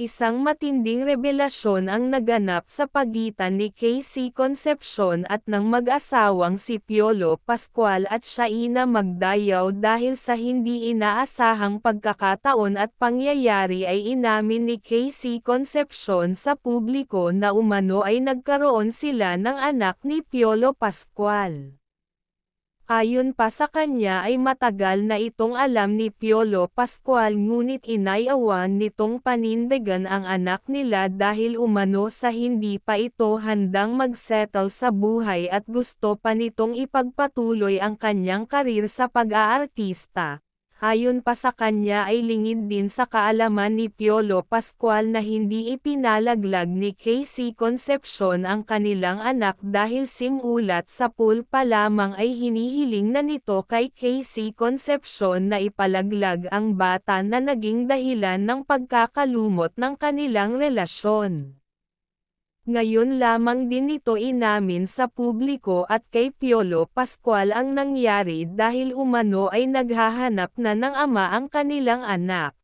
isang matinding revelasyon ang naganap sa pagitan ni Casey Concepcion at ng mag-asawang si Piolo Pascual at Shaina Magdayaw dahil sa hindi inaasahang pagkakataon at pangyayari ay inamin ni Casey Concepcion sa publiko na umano ay nagkaroon sila ng anak ni Piolo Pascual. Ayon pa sa kanya ay matagal na itong alam ni Piolo Pascual ngunit inayawan nitong panindigan ang anak nila dahil umano sa hindi pa ito handang magsettle sa buhay at gusto pa nitong ipagpatuloy ang kanyang karir sa pag-aartista. Ayon pa sa kanya ay lingid din sa kaalaman ni Piolo Pascual na hindi ipinalaglag ni Casey Concepcion ang kanilang anak dahil simulat sa pool pa lamang ay hinihiling na nito kay Casey Concepcion na ipalaglag ang bata na naging dahilan ng pagkakalumot ng kanilang relasyon. Ngayon lamang din ito inamin sa publiko at kay Piolo Pascual ang nangyari dahil umano ay naghahanap na ng ama ang kanilang anak.